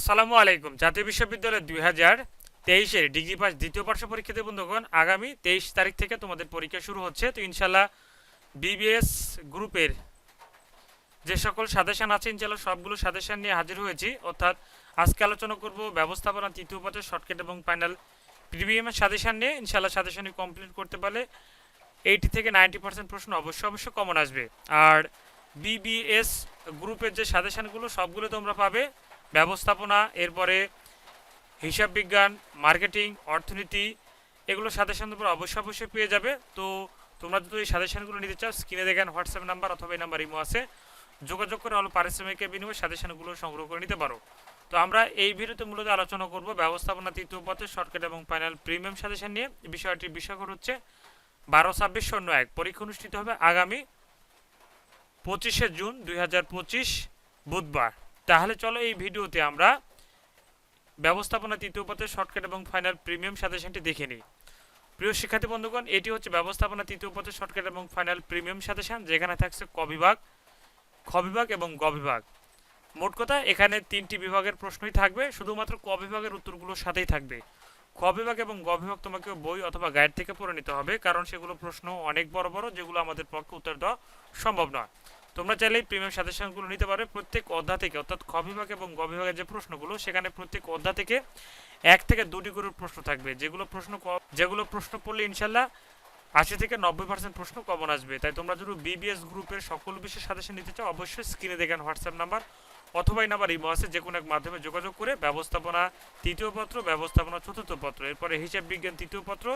আসসালামু আলাইকুম। জাতীয় বিশ্ববিদ্যালয় দুই হাজার তেইশের ডিগ্রি পাস দ্বিতীয় বর্ষ পরীক্ষার্থী বন্ধুগণ, আগামী তেইশ তারিখ থেকে তোমাদের পরীক্ষা শুরু হচ্ছে। তো ইনশাল্লাহ বিবিএস গ্রুপের যে সকল সাজেশন আছে ইনশাল্লাহ সবগুলো সাজেশন নিয়ে হাজির হয়েছি। অর্থাৎ আজকে আলোচনা করব ব্যবস্থাপনা তৃতীয় পথের শর্টকাট এবং ফাইনাল প্রিমিয়ামের সাজেশন নিয়ে। ইনশাল্লাহ সাজেশনই কমপ্লিট করতে পারলে এইটি থেকে নাইনটি পার্সেন্ট প্রশ্ন অবশ্যই অবশ্যই কমন আসবে। আর বিবিএস গ্রুপের যে সাজেশনগুলো, সবগুলো তোমরা পাবে। ব্যবস্থাপনা, এরপরে হিসাব বিজ্ঞান, মার্কেটিং, অর্থনীতি, এগুলো সাজেশন তোমরা অবশ্যই অবশ্যই পেয়ে যাবে। তো তোমরা যদি এই সাজেশনগুলো নিতে চাও, স্ক্রিনে দেখেন হোয়াটসঅ্যাপ নাম্বার অথবা এই নাম্বার ইমো আছে। যোগাযোগ করে অল্প পারিশ্রমিকের বিনিময়ে সাজেশনগুলো সংগ্রহ করে নিতে পারো। তো আমরা এই ভিডিওতে মূলত আলোচনা করব ব্যবস্থাপনা তৃতীয় পথে শর্টকাট এবং ফাইনাল প্রিমিয়াম সাজেশন নিয়ে। বিষয়টির বিষয়কর হচ্ছে বারো ছাব্বিশ শূন্য এক। পরীক্ষা অনুষ্ঠিত হবে আগামী পঁচিশে জুন দুই হাজার পঁচিশ বুধবার। তাহলে চলো এই ভিডিওতে আমরা ব্যবস্থাপনা তৃতীয় পথে শর্টকাট এবং ফাইনাল প্রিমিয়াম সাজেশনটি দেখে নিই। প্রিয় শিক্ষার্থী বন্ধুগণ, এটি হচ্ছে ব্যবস্থাপনা তৃতীয় পথে শর্টকাট এবং ফাইনাল প্রিমিয়াম সাজেশন, যেখানে থাকছে ক বিভাগ, খ বিভাগ এবং গ বিভাগ। মোট কথা, এখানে তিনটি বিভাগের প্রশ্নই থাকবে, শুধুমাত্র ক বিভাগের উত্তরগুলোর সাথেই থাকবে। খ বিভাগ এবং গ বিভাগ তোমাকে বই অথবা গাইড থেকে পড়ে নিতে হবে, কারণ সেগুলো প্রশ্ন অনেক বড় বড়, যেগুলো আমাদের পক্ষে উত্তর দেওয়া সম্ভব নয়। তোমরা চাইলেই প্রিমিয়াম সাজেশনগুলো নিতে পারবে প্রত্যেক অধ্যায় থেকে, অর্থাৎ খ বিভাগ এবং গ বিভাগের যে প্রশ্নগুলো, সেখানে প্রত্যেক অধ্যায় থেকে এক থেকে দুটি করে প্রশ্ন থাকবে। যেগুলো প্রশ্ন যেগুলো প্রশ্ন পড়লে ইনশাল্লাহ আশি থেকে নব্বই পার্সেন্ট প্রশ্ন কমন আসবে। তাই তোমরা যদি বিবিএস গ্রুপের সকল বিষয়ে সাজেশন নিতে চাও, অবশ্যই স্ক্রিনে দেখেন হোয়াটসঅ্যাপ নাম্বার অথবা এই নাম্বার ইমো আছে যে কোনো এক মাধ্যমে যোগাযোগ করে ব্যবস্থাপনা তৃতীয় পত্র, ব্যবস্থাপনা চতুর্থ পত্র, এরপরে হিসাব বিজ্ঞান তৃতীয় পত্র,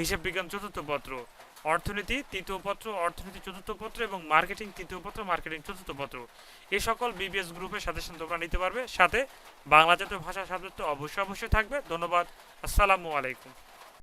হিসাব বিজ্ঞান চতুর্থ পত্র। অর্থনীতি, তৃতীয় পত্র, অর্থনীতি চতুর্থ পত্র এবং মার্কেটিং, তৃতীয় পত্র, মার্কেটিং চতুর্থ পত্র। এই সকল বিবিএস গ্রুপের সাজেশন তোমরা নিতে পারবে। সাথে বাংলা জাতীয় ভাষা সাবজেক্ট অবশ্যই অবশ্যই থাকবে। ধন্যবাদ। আসসালামু আলাইকুম।